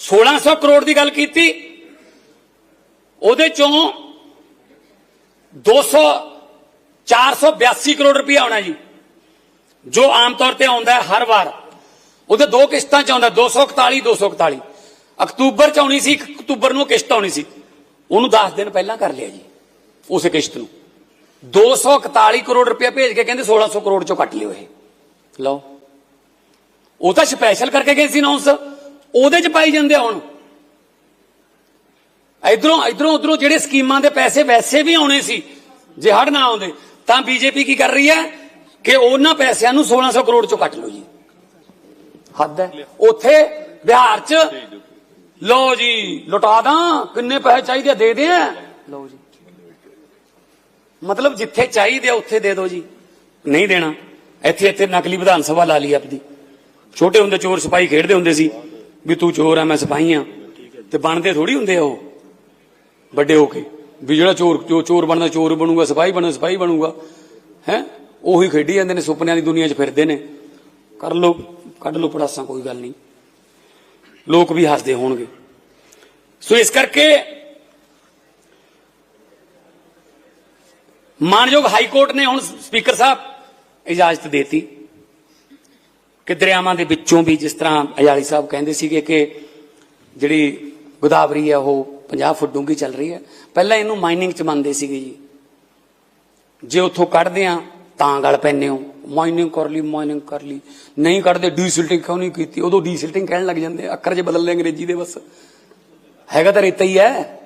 1600 ਕਰੋੜ ਦੀ ਗੱਲ ਕੀਤੀ। ਉਹਦੇ ਚੋਂ 200 482 ਕਰੋੜ ਰੁਪਏ ਆਉਣਾ ਜੀ, ਜੋ ਆਮ ਤੌਰ ਤੇ ਆਉਂਦਾ ਹੈ ਹਰ ਵਾਰ। ਉਹਦੇ ਦੋ ਕਿਸ਼ਤਾਂ ਚ ਆਉਂਦਾ 241 241 ਅਕਤੂਬਰ ਚ ਆਉਣੀ ਸੀ 1 ਅਕਤੂਬਰ ਨੂੰ ਕਿਸ਼ਤ ਆਉਣੀ ਸੀ। ਉਹਨੂੰ 10 ਦਿਨ ਪਹਿਲਾਂ ਕਰ ਲਿਆ ਜੀ, ਉਸ ਕਿਸ਼ਤ ਨੂੰ। 241 ਕਰੋੜ ਰੁਪਏ ਭੇਜ ਕੇ ਕਹਿੰਦੇ 1600 ਕਰੋੜ ਚੋਂ ਕੱਟ ਲਿਓ ਇਹ। ਲਓ। ਉਹ ਤਾਂ ਸਪੈਸ਼ਲ ਕਰਕੇ ਗਏ ਸੀ ਅਨਾਉਂਸ ਉਹਦੇ ਚ ਪਾਈ ਜਾਂਦੇ ਆ ਹੁਣ। ਇਧਰੋਂ ਇਧਰੋਂ ਉਧਰੋਂ ਜਿਹੜੇ ਸਕੀਮਾਂ ਦੇ ਪੈਸੇ ਵੈਸੇ ਵੀ ਆਉਣੇ ਸੀ ਜੇ ਹੜ ਨਾ ਆਉਂਦੇ ਤਾਂ ਬੀਜੇਪੀ ਕੀ ਕਰ ਰਹੀ ਹੈ? ਕਿ ਉਹਨਾਂ ਪੈਸਿਆਂ ਨੂੰ 1600 ਕਰੋੜ ਚੋਂ ਕੱਟ ਲਓ ਜੀ। ਹੱਦ ਹੈ। ਉੱਥੇ ਬਿਹਾਰ ਚ ਲਓ ਜੀ ਲੁਟਾ ਦਾਂ ਕਿੰਨੇ ਪੈਸੇ ਚਾਹੀਦੇ ਦੇ ਦੇ ਲਓ ਜੀ। ਮਤਲਬ ਜਿੱਥੇ ਚਾਹੀਦੇ ਆ ਉੱਥੇ ਦੇ ਦਿਓ ਜੀ। ਨਹੀਂ ਦੇਣਾ। ਇੱਥੇ ਇੱਥੇ ਨਕਲੀ ਵਿਧਾਨ ਸਭਾ ਲਾ ਲਈ ਆਪਦੀ। ਛੋਟੇ ਹੁੰਦੇ ਚੋਰ ਸਿਪਾਹੀ ਖੇਡਦੇ ਹੁੰਦੇ ਸੀ। ਵੀ ਤੂੰ ਚੋਰ ਆ, ਮੈਂ ਸਿਪਾਹੀ ਆ। ਤੇ ਬਣਦੇ ਥੋੜੀ ਹੁੰਦੇ ਆ ਉਹ। ਵੱਡੇ ਹੋ ਕੇ। ਵੀ ਜਿਹੜਾ ਚੋਰ, ਜੋ ਚੋਰ ਬਣਦਾ, ਚੋਰ ਬਣੂਗਾ, ਸਿਪਾਹੀ ਬਣਦਾ ਸਿਪਾਹੀ ਬਣੂਗਾ। ਹੈ? ਉਹੀ ਖੇਡੀ ਜਾਂਦੇ ਨੇ, ਸੁਪਨਿਆਂ ਦੀ ਦੁਨੀਆ 'ਚ ਫਿਰਦੇ ਨੇ। ਕਰ ਲੋ ਕੱਢ ਲੋ ਪੜਾਸਾਂ, ਕੋਈ ਗੱਲ ਨਹੀਂ। ਲੋਕ ਵੀ ਹੱਸਦੇ ਹੋਣਗੇ। ਸੋ ਇਸ ਕਰਕੇ ਮਾਨਯੋਗ ਹਾਈ ਕੋਰਟ ਨੇ ਹੁਣ ਸਪੀਕਰ ਸਾਹਿਬ ਇਜਾਜ਼ਤ ਦੇਤੀ। ਕਿ ਦਰਿਆਵਾਂ ਦੇ ਵਿੱਚੋਂ ਵੀ ਜਿਸ ਤਰ੍ਹਾਂ ਅਜਾਲੀ ਸਾਹਿਬ ਕਹਿੰਦੇ ਸੀਗੇ ਕਿ ਜਿਹੜੀ ਗੋਦਾਵਰੀ ਹੈ, ਉਹ 50 ਫੁੱਟ ਡੂੰਘੀ ਚੱਲ ਰਹੀ ਹੈ। ਪਹਿਲਾਂ ਇਹਨੂੰ ਮਾਈਨਿੰਗ ਚ ਮੰਨਦੇ ਸੀਗੇ ਜੀ। ਜੇ ਉੱਥੋਂ ਕੱਢਦੇ ਆ ਤਾਂ ਗਲ ਪੈਨੇ ਹੋ। ਮਾਈਨਿੰਗ ਕਰ ਲਈ ਮਾਈਨਿੰਗ ਕਰ ਲਈ। ਨਹੀਂ ਕੱਢਦੇ ਡੀਸਿਲਟਿੰਗ ਕਿਉਂ ਨਹੀਂ ਕੀਤੀ? ਉਦੋਂ ਡੀਸਿਲਟਿੰਗ ਕਹਿਣ ਲੱਗ ਜਾਂਦੇ ਅੱਖਰ ਜੇ ਬਦਲ ਅੰਗਰੇਜ਼ੀ ਦੇ ਬਸ। ਹੈਗਾ ਤਾਂ ਰੇਤਾ ਹੀ ਹੈ।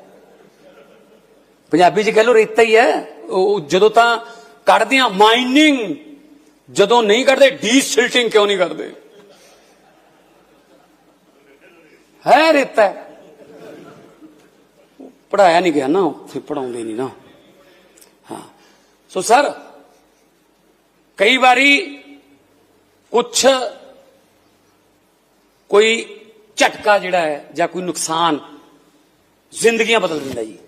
ਪੰਜਾਬੀ ਚ ਕਹਿ ਲੋ ਰੇਤਾ ਹੀ ਹੈ। ਉਹ ਜਦੋਂ ਤਾਂ ਕੱਢਦੇ ਆ ਮਾਈਨਿੰਗ ਜਦੋਂ ਨਹੀਂ ਕੱਢਦੇ, ਡੀਸਿਲਟਿੰਗ ਕਿਉਂ ਨਹੀਂ ਕਰਦੇ ਹੈ ਰੇਤਾ ਪੜਾਇਆ ਨਹੀਂ ਗਿਆ ਨਾ, ਉੱਥੇ ਪੜਾਉਂਦੇ ਨਹੀਂ ਨਾ। ਹਾਂ। ਸੋ ਸਰ, ਕਈ ਵਾਰੀ ਕੁਛ ਕੋਈ ਝਟਕਾ ਜਿਹੜਾ ਹੈ ਜਾਂ ਕੋਈ ਨੁਕਸਾਨ ਜ਼ਿੰਦਗੀਆਂ ਬਦਲ ਦਿੰਦਾ ਜੀ।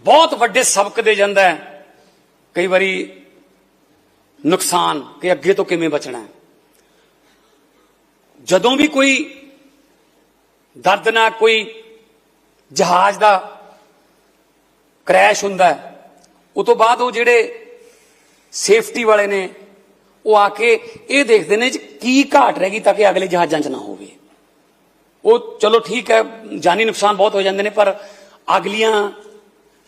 ਬਹੁਤ ਵੱਡੇ ਸਬਕ ਦੇ ਜਾਂਦਾ ਹੈ। ਕਈ ਵਾਰੀ ਨੁਕਸਾਨ ਕਿ ਅੱਗੇ ਤੋਂ ਕਿਵੇਂ ਬਚਣਾ ਹੈ। ਜਦੋਂ ਵੀ ਕੋਈ ਦਰਦਨਾਕ ਕੋਈ ਜਹਾਜ਼ ਦਾ ਕ੍ਰੈਸ਼ ਹੁੰਦਾ ਹੈ ਉਹ ਤੋਂ ਬਾਅਦ ਉਹ ਜਿਹੜੇ ਸੇਫਟੀ ਵਾਲੇ ਨੇ, ਉਹ ਆ ਕੇ ਇਹ ਦੇਖਦੇ ਨੇ ਜੀ ਕੀ ਘਾਟ ਰਹਿ ਗਈ ਤਾਂ ਕਿ ਅਗਲੇ ਜਹਾਜ਼ਾਂ 'ਚ ਨਾ ਹੋਵੇ। ਉਹ ਚਲੋ ਠੀਕ ਹੈ, ਜਾਨੀ ਨੁਕਸਾਨ ਬਹੁਤ ਹੋ ਜਾਂਦੇ ਨੇ, ਪਰ ਅਗਲੀਆਂ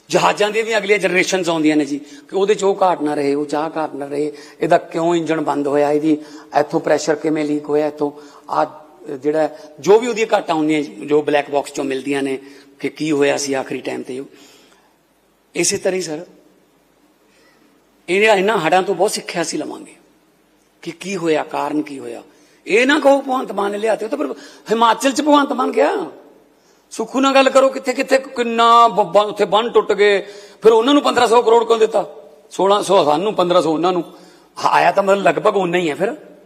ਜਹਾਜ਼ਾਂ ਦੀਆਂ ਵੀ ਅਗਲੀਆਂ ਜਨਰੇਸ਼ਨਸ ਆਉਂਦੀਆਂ ਨੇ ਜੀ। ਕਿ ਉਹਦੇ 'ਚ ਉਹ ਘਾਟ ਨਾ ਰਹੇ, ਉਹ ਚਾਹ ਘਾਟ ਨਾ ਰਹੇ। ਇਹਦਾ ਕਿਉਂ ਇੰਜਣ ਬੰਦ ਹੋਇਆ, ਇਹਦੀ ਇੱਥੋਂ ਪ੍ਰੈਸ਼ਰ ਕਿਵੇਂ ਲੀਕ ਹੋਇਆ, ਇੱਥੋਂ ਆ ਜਿਹੜਾ ਜੋ ਵੀ ਉਹਦੀਆਂ ਘਾਟਾਂ ਹੁੰਦੀਆਂ ਜੋ ਬਲੈਕ ਬਾਕਸ 'ਚੋਂ ਮਿਲਦੀਆਂ ਨੇ, ਕਿ ਕੀ ਹੋਇਆ ਸੀ ਆਖਰੀ ਟਾਈਮ ਤੇ। ਇਸੇ ਤਰ੍ਹਾਂ ਹੀ ਸਰ ਇਹ ਇਹਨਾਂ ਹੜਾਂ ਤੋਂ ਬਹੁਤ ਸਿੱਖਿਆ ਸੀ ਲਵਾਂਗੇ। ਕਿ ਕੀ ਹੋਇਆ, ਕਾਰਨ ਕੀ ਹੋਇਆ। ਇਹ ਨਾ ਕਹੋ ਭਗਵੰਤ ਮਾਨ ਨੇ ਲਿਆ ਤੇ ਉਹ ਤਾਂ ਹਿਮਾਚਲ ਚ ਭਗਵੰਤ ਮਾਨ ਗਿਆ। ਸੁਖੂ ਨਾਲ ਗੱਲ ਕਰੋ ਕਿੱਥੇ ਕਿੱਥੇ ਕਿੰਨਾ ਬੱਬਾ ਉੱਥੇ ਬੰਨ ਟੁੱਟ ਗਏ। ਫਿਰ ਉਹਨਾਂ ਨੂੰ 1500 ਕਰੋੜ ਕਿਉਂ ਦਿੱਤਾ? 1600 ਸਾਨੂੰ 1500 ਉਹਨਾਂ ਨੂੰ। ਆਇਆ ਤਾਂ ਮਤਲਬ ਲਗਭਗ ਉਨਾ ਹੀ ਹੈ ਫਿਰ।